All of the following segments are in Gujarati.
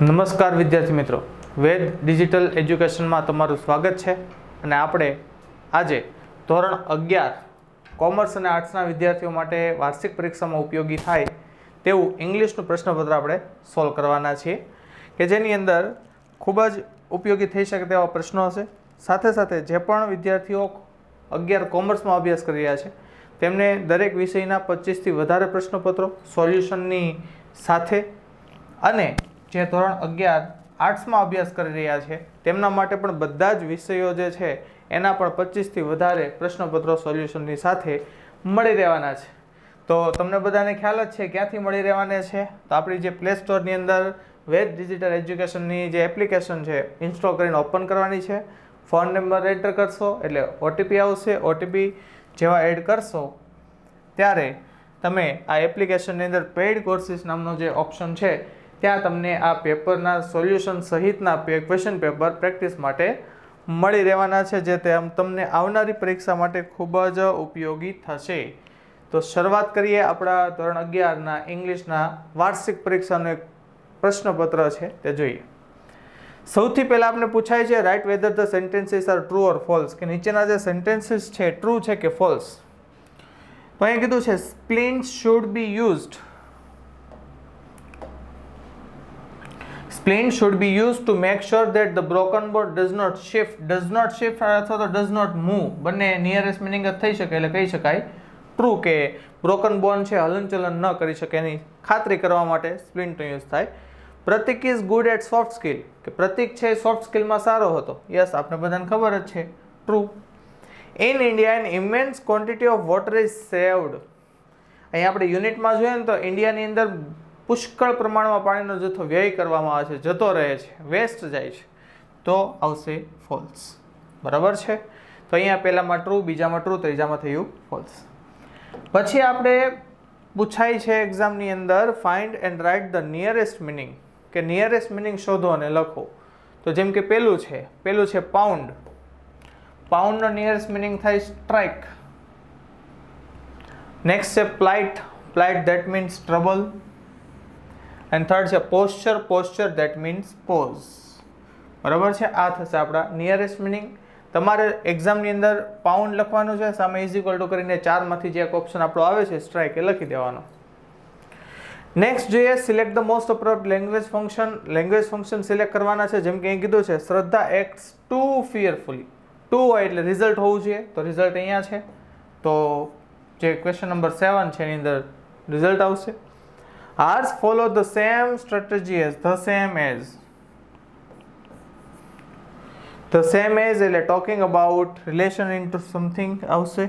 નમસ્કાર વિદ્યાર્થી મિત્રો. વેદ ડિજિટલ એજ્યુકેશનમાં તમારું સ્વાગત છે અને આપણે આજે ધોરણ અગિયાર કોમર્સ અને આર્ટ્સના વિદ્યાર્થીઓ માટે વાર્ષિક પરીક્ષામાં ઉપયોગી થાય તેવું ઇંગ્લિશનું પ્રશ્નપત્ર આપણે સોલ્વ કરવાના છીએ કે જેની અંદર ખૂબ જ ઉપયોગી થઈ શકે તેવા પ્રશ્નો હશે. સાથે સાથે જે પણ વિદ્યાર્થીઓ અગિયાર કોમર્સમાં અભ્યાસ કરી રહ્યા છે, તેમને દરેક વિષયના પચીસથી વધારે પ્રશ્નપત્રો સોલ્યુશનની સાથે અને જે ધોરણ અગિયાર આર્ટ્સમાં અભ્યાસ કરી રહ્યા છે, તેમના માટે પણ બધા જ વિષયો જે છે, એના પણ પચીસથી વધારે પ્રશ્નપત્રો સોલ્યુશનની સાથે મળી રહેવાના છે. તો તમને બધાને ખ્યાલ જ છે ક્યાંથી મળી રહેવાના છે? તો આપણી જે પ્લે સ્ટોરની અંદર વેદ ડિજિટલ એજ્યુકેશનની જે એપ્લિકેશન છે, ઇન્સ્ટોલ કરીને ઓપન કરવાની છે. ફોન નંબર એન્ટર કરશો, એટલે ઓટીપી આવશે. ઓટીપી જેવા એડ કરશો, ત્યારે તમે આ એપ્લિકેશનની અંદર પેઇડ કોર્સિસ નામનો જે ઓપ્શન છે ત્યાં તમને આ પેપરના સોલ્યુશન સહિતના ક્વેશ્ચન પેપર પ્રેક્ટિસ માટે મળી રહેવાના છે, જે તમને આવનારી પરીક્ષા માટે ખૂબ જ ઉપયોગી થશે. તો શરૂઆત કરીએ આપણા ધોરણ અગિયારના ઇંગ્લિશના વાર્ષિક પરીક્ષાનું એક પ્રશ્નપત્ર છે, તે જોઈએ. સૌથી પહેલાં આપણે પૂછાય છે right whether the sentences are true or false કે નીચેના જે સેન્ટેન્સીસ છે ટ્રુ છે કે ફોલ્સ તો અહીંયા કીધું છે splints should be used Splint should be used to make sure that the broken board does not shift, does not shift અથવા તો does not move. બંને નિયરેસ્ટ મિનિંગ જ થઈ શકે એટલે કહી શકાય. ટ્રુ કે બ્રોકન બોન છે હલનચલન ન કરી શકે એની ખાતરી કરવા માટે સ્પ્લિન્ટનો યુઝ થાય. Pratik is good at soft skill કે પ્રતિક છે સોફ્ટ સ્કિલમાં સારો હતો. યસ આપણે બધાને ખબર જ છે. True in India an immense quantity of water is saved અહીંયા આપણે યુનિટમાં જોઈએ ને તો ઇન્ડિયાની અંદર પુષ્કળ પ્રમાણમાં પાણીનો જથ્થો વ્યય કરવામાં આવે છે, જતો રહે છે વેસ્ટ જાય છે, તો આવશે ફોલ્સ બરાબર છે? તો અહીંયા પહેલાંમાં ટ્રુ બીજામાં ટ્રુ ત્રીજામાં થયું ફોલ્સ પછી આપણે પૂછાય છે એક્ઝામની અંદર find and write the nearest meaning કે નિયરેસ્ટ મિનિંગ શોધો અને લખો. તો જેમ કે પેલું છે પેલું છે પાઉન્ડ પાઉન્ડનો નિયરેસ્ટ મિનિંગ થાય સ્ટ્રાઇક નેક્સ્ટ છે plight plight that means trouble and third છે posture posture that means pose બરાબર છે? આ થશે આપણા નિયરેસ્ટ મિનિંગ તમારે એક્ઝામની અંદર પાઉન્ડ લખવાનું છે, સામે ઇઝ ઇક્વલ ટુ કરીને ચારમાંથી જે એક ઓપ્શન આપણો આવે છે સ્ટ્રાઇક એ લખી દેવાનો. નેક્સ્ટ જોઈએ select the most appropriate language function language function select કરવાના છે, જેમ કે અહીં કીધું છે, શ્રદ્ધા એક્ટ્સ ટુ ફિયરફુલી ટુ હોય એટલે રિઝલ્ટ હોવું જોઈએ. તો રિઝલ્ટ અહીંયા છે. તો જે ક્વેશ્ચન નંબર સેવન છે એની અંદર રિઝલ્ટ આવશે. Ours follow the same strategy as the same as. The same as એટલે talking about relation into something આવશે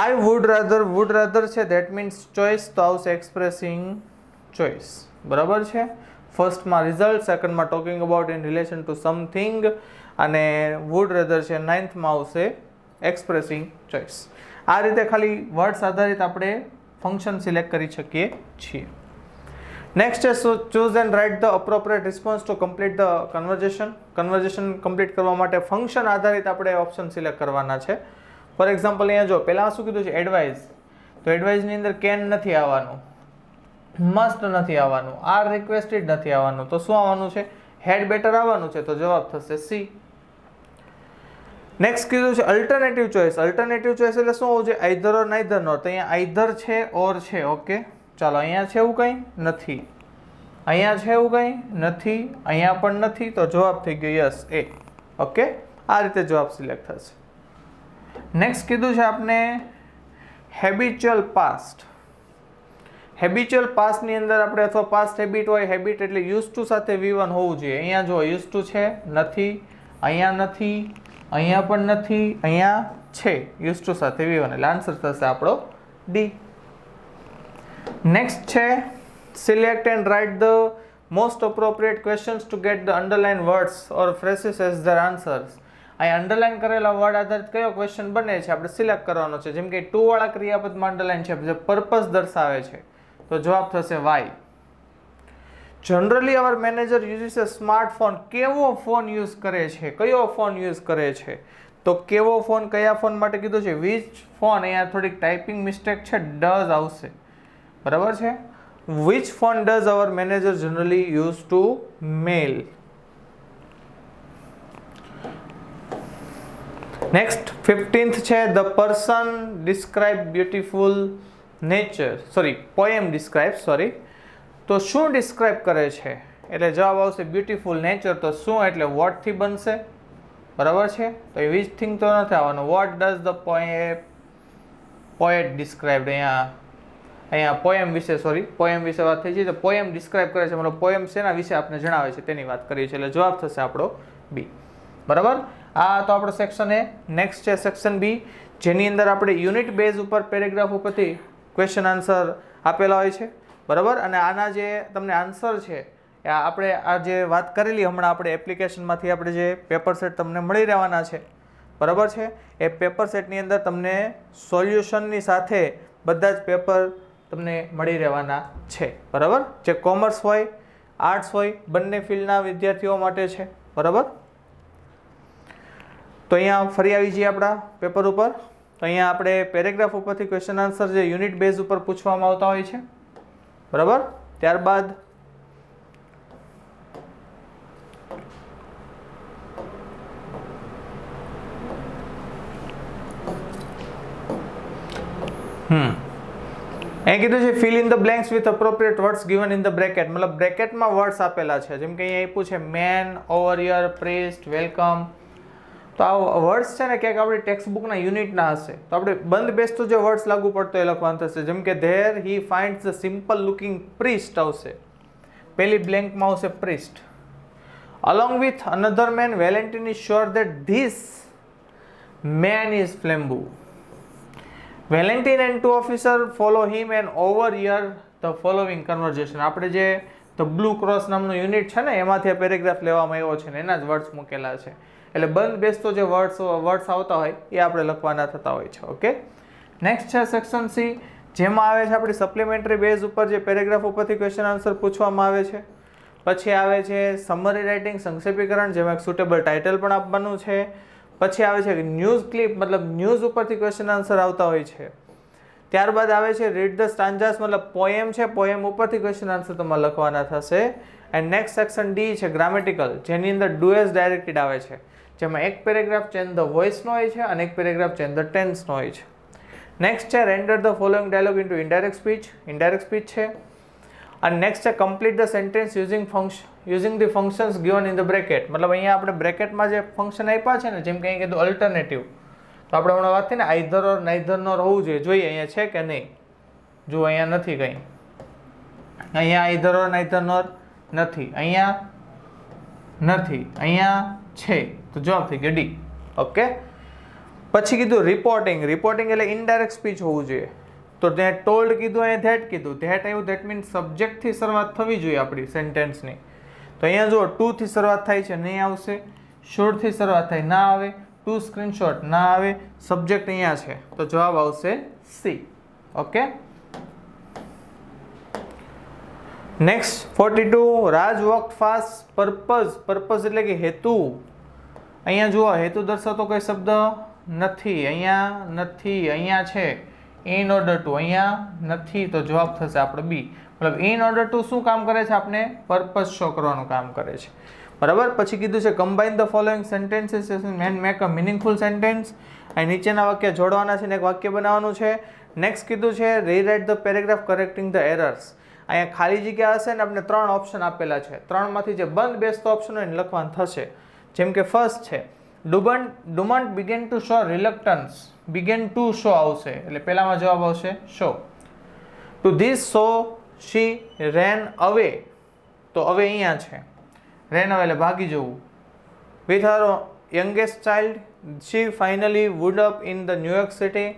I would rather would rather છે that means choice તો આવશે expressing choice બરાબર છે ફર્સ્ટમાં રિઝલ્ટ સેકન્ડમાં talking about in relation to something અને વુડ રેધર છે નાઇન્થમાં આવશે એક્સપ્રેસિંગ ચોઇસ આ રીતે ખાલી વર્ડ્સ આધારિત આપણે ફંક્શન સિલેક્ટ કરી શકીએ છીએ. નેક્સ્ટ છે choose and write the appropriate response to complete the conversation conversation complete કરવા માટે ફંક્શન આધારિત આપણે ઓપ્શન સિલેક્ટ કરવાના છે. ફોર એક્ઝામ્પલ અહીંયા જો, પહેલાં શું કીધું છે? એડવાઇઝ તો એડવાઇઝની અંદર કેન નથી આવવાનું. મસ્ટ નથી આવવાનું. આર રિક્વેસ્ટેડ નથી આવવાનું. તો શું આવવાનું છે? હેડ બેટર આવવાનું છે. તો જવાબ થશે સી નેક્સ્ટ કીધું છે અલ્ટરનેટિવ ચોઈસ અલ્ટરનેટિવ ચોઈસ એટલે શું હોવું જોઈએ? આઈધર ઓર નાઈધર નોટ અહીંયા આઈધર છે ઓર છે. ઓકે ચાલો, અહીંયા છે એવું કંઈ? નથી. અહીંયા છે એવું કંઈ? નથી. અહીંયા પણ નથી. તો જવાબ થઈ ગયો યસ એ ઓકે આ રીતે જવાબ સિલેક્ટ થશે. નેક્સ્ટ કીધું છે આપને હેબિચ્યુઅલ પાસ્ટ હેબિચ્યુઅલ પાસ્ટની અંદર આપણે અથવા પાસ્ટ હેબિટ હોય હેબિટ એટલે યુઝ ટુ સાથે વી હોવું જોઈએ. અહીંયા જો યુઝ ટુ છે, નથી. અહીંયા નથી. અહીંયા પણ નથી, અહીંયા છે. યુઝ ટુ સાથે વી એટલે આન્સર થશે આપણો ડી નેક્સ્ટ છે select and write the most appropriate questions to get the underline words or phrases as their answers અહીં અંડરલાઇન કરેલા વર્ડ આધારિત કયો ક્વેશ્ચન બને છે, આપણે સિલેક્ટ કરવાનો છે. જેમ કે ટુ વાળા ક્રિયાપદમાં અંડરલાઇન છે, જે પર્પઝ દર્શાવે છે. તો જવાબ થશે why generally our manager uses a smartphone કેવો ફોન યુઝ કરે છે? કયો ફોન યુઝ કરે છે? તો કેવો ફોન કયા ફોન માટે કીધું છે? વિચ ફોન અહીંયા થોડીક ટાઈપિંગ મિસ્ટેક છે. ડઝ આવશે. બરાબર છે? Which phone does our manager generally use to mail next fifteenth છે the person describe beautiful nature sorry poem describe sorry તો શું ડિસ્ક્રાઇબ કરે છે? એટલે જવાબ આવશે બ્યુટીફુલ નેચર તો શું એટલે વોટથી બનશે? બરાબર છે? તો એ જ થિંગ તો નથી આવવાનું. What does the poem poet described અહીંયા અહીંયા પોએમ વિશે સોરી પોએમ વિશે વાત થઈ છે. તો પોએમ ડિસ્ક્રાઇબ કરે છે. મતલબ પોએમ શેના વિશે આપણે જણાવે છે. તેની વાત કરીએ છીએ. એટલે જવાબ થશે આપણો બી બરાબર? આ તો આપણો સેક્શન એ નેક્સ્ટ છે સેક્શન બી જેની અંદર આપણે યુનિટ બેઝ ઉપર પેરેગ્રાફ ઉપરથી ક્વેશ્ચન આન્સર આપેલા હોય છે. બરાબર? અને આના જે તમને આન્સર છે આપણે આ જે વાત કરેલી હમણાં આપણે એપ્લિકેશનમાંથી આપણે જે પેપર સેટ તમને મળી રહેવાના છે, બરાબર છે? એ પેપર સેટની અંદર તમને સોલ્યુશનની સાથે બધા જ પેપર તમને મળી રહેવાના છે, બરાબર? જે કોમર્સ હોય આર્ટ્સ હોય, બંને ફિલ્ડના વિદ્યાર્થીઓ માટે છે, બરાબર? તો અહીંયા ફરી આવી જઈએ આપણા પેપર ઉપર. તો અહીંયા આપણે પેરેગ્રાફ ઉપરથી ક્વેશ્ચન આન્સર જે યુનિટ બેઝ ઉપર પૂછવામાં આવતા હોય છે. બરાબર? ત્યારબાદ હમ. એ કીધું છે fill in the blanks with appropriate words given in the bracket મતલબ બ્રેકેટમાં વર્ડ્સ આપેલા છે. જેમ કે અહીંયા આપ્યું છે man overhear priest welcome તો આ વર્ડ્સ છે ને ક્યાંક આપણે ટેક્સ્ટ બુકના યુનિટના હશે. તો આપણે બંધ બેસતો જે વર્ડ્સ લાગુ પડતો એ લખવાનું થશે. જેમ કે there he finds the simple looking priest આવશે. પેલી બ્લેન્કમાં આવશે priest along with another man Valentin is sure that this man is Flambeau Valentin and two officer follow him and overhear the following conversation આપણે જે ધ બ્લુ ક્રોસ નામનું યુનિટ છે ને, એમાંથી આ પેરેગ્રાફ લેવામાં આવ્યો છે ને, એના જ વર્ડ્સ મૂકેલા છે. એટલે બંધ બેસતો જે વર્ડ્સ વર્ડ્સ આવતા હોય એ આપણે લખવાના થતા હોય છે ઓકે નેક્સ્ટ છે સેક્શન સી જેમાં આવે છે આપણી સપ્લિમેન્ટરી બેઝ ઉપર જે પેરેગ્રાફ ઉપરથી ક્વેશ્ચન આન્સર પૂછવામાં આવે છે. પછી આવે છે સમરી રાઇટિંગ સંક્ષેપીકરણ, જેમાં એક સુટેબલ ટાઇટલ પણ આપવાનું છે. પછી આવે છે ન્યૂઝ ક્લિપ મતલબ ન્યૂઝ ઉપરથી ક્વેશ્ચન આન્સર આવતા હોય છે. ત્યારબાદ આવે છે રીડ ધ સ્ટાન્જાસ મતલબ પોએમ છે પોએમ ઉપરથી ક્વેશ્ચન આન્સર તમારે લખવાના થશે. એન્ડ નેક્સ્ટ સેક્શન ડી છે ગ્રામેટિકલ જેની અંદર ડુએસ ડાયરેક્ટેડ આવે છે. જેમાં એક પેરેગ્રાફ ચેન્જ ધ વોઇસનો હોય છે અને એક પેરેગ્રાફ ચેન્જ ધ ટેન્સનો હોય છે. નેક્સ્ટ છે render the following dialogue into indirect speech indirect speech છે. અને નેક્સ્ટ છે complete the sentence using function using the functions given in the bracket મતલબ અહીંયા આપણે બ્રેકેટમાં જે ફંક્શન આપ્યા છે ને, જેમ કે અહીં કીધું અલ્ટરનેટિવ તો આપણે હમણાં વાત થઈ ને આઈધર ઓર નાઈધર નો હોવું જોઈએ. જોઈએ અહીંયા છે કે નહીં? જો અહીંયા નથી કંઈ. અહીંયા આઈધર ઓર નાઈધર નથી. અહીંયા નથી. અહીંયા છે. તો જવાબ થઈ ગયો ડી ઓકે પછી કીધું રિપોર્ટિંગ રિપોર્ટિંગ એટલે ઇનડાયરેક્ટ સ્પીચ હોવું જોઈએ. તો ત્યાં ટોલ્ડ કીધું, અહીંયા ધેટ કીધું. ધેટ આવ્યું ધેટ મીન સબ્જેક્ટથી શરૂઆત થવી જોઈએ આપણી સેન્ટેન્સની તો અહીંયા જુઓ ટુથી શરૂઆત થાય છે, નહીં આવશે. શોર્ટથી શરૂઆત થાય, ના આવે. ટુ સ્ક્રીનશોટ ના આવે. સબ્જેક્ટ અહીંયા છે. તો જવાબ આવશે C okay next forty two Raj walk fast purpose purpose એટલે કે હેતુ. અહીંયા જુઓ, હેતુ દર્શાવતો કોઈ શબ્દ નથી. અહીંયા નથી, અહીંયા છે. ઇન ઓર્ડર ટુ અહીંયા નથી તો જવાબ થશે આપણો બી મતલબ ઇન ઓર્ડર ટુ શું કામ કરે છે? આપણે પર્પઝ શો કરવાનું કામ કરે છે. બરાબર? પછી કીધું છે combine the following sentences and make a meaningful sentence અહીં નીચેના વાક્ય જોડવાના છે ને એક વાક્ય બનાવવાનું છે. નેક્સ્ટ કીધું છે rewrite the paragraph correcting the errors અહીંયા ખાલી જગ્યા હશે ને આપણે ત્રણ ઓપ્શન આપેલા છે. ત્રણમાંથી જે બંધ, બેસતો ઓપ્શન હોય ને લખવાનું થશે. જેમ કે ફર્સ્ટ છે, ડુબન Dumont began to show reluctance began to show આવશે. એટલે પહેલામાં જવાબ આવશે show to this show she ran away તો હવે અહીંયા છે. રેન અવે એટલે ભાગી જવું. With her youngest child she finally would up in the New York city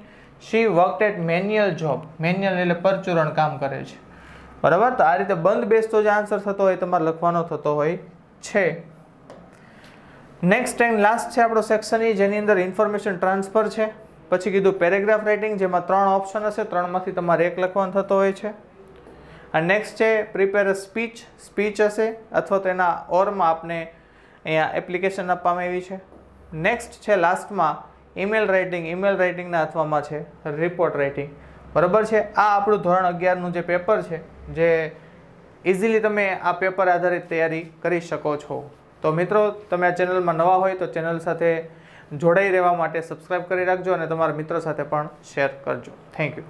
she work at manual job manual એટલે પરચુરણ કામ કરે છે. બરાબર? તો આ રીતે બંધ બેસતો જે આન્સર થતો હોય, તમારે લખવાનો થતો હોય છે. નેક્સ્ટ એન્ડ લાસ્ટ છે આપણો સેક્શન એ જેની અંદર ઇન્ફોર્મેશન ટ્રાન્સફર છે. પછી કીધું પેરેગ્રાફ રાઇટિંગ જેમાં ત્રણ ઓપ્શન હશે. ત્રણમાંથી તમારે એક લખવાનો થતો હોય છે. અને નેક્સ્ટ છે પ્રિપેર સ્પીચ સ્પીચ હશે, અથવા તો એના ઓરમાં આપને અહીંયા એપ્લિકેશન આપવામાં આવી છે. નેક્સ્ટ છે લાસ્ટમાં ઈમેલ રાઇટિંગ ઈમેલ રાઇટિંગના અથવામાં છે રિપોર્ટ રાઇટિંગ બરાબર છે? આ આપણું ધોરણ અગિયારનું જે પેપર છે, જે ઇઝીલી તમે આ પેપર આધારિત તૈયારી કરી શકો છો. તો મિત્રો, તમે આ ચેનલમાં નવા હોય તો ચેનલ સાથે જોડાઈ રહેવા માટે સબસ્ક્રાઈબ કરી રાખજો અને તમારા મિત્રો સાથે પણ શેર કરજો. Thank you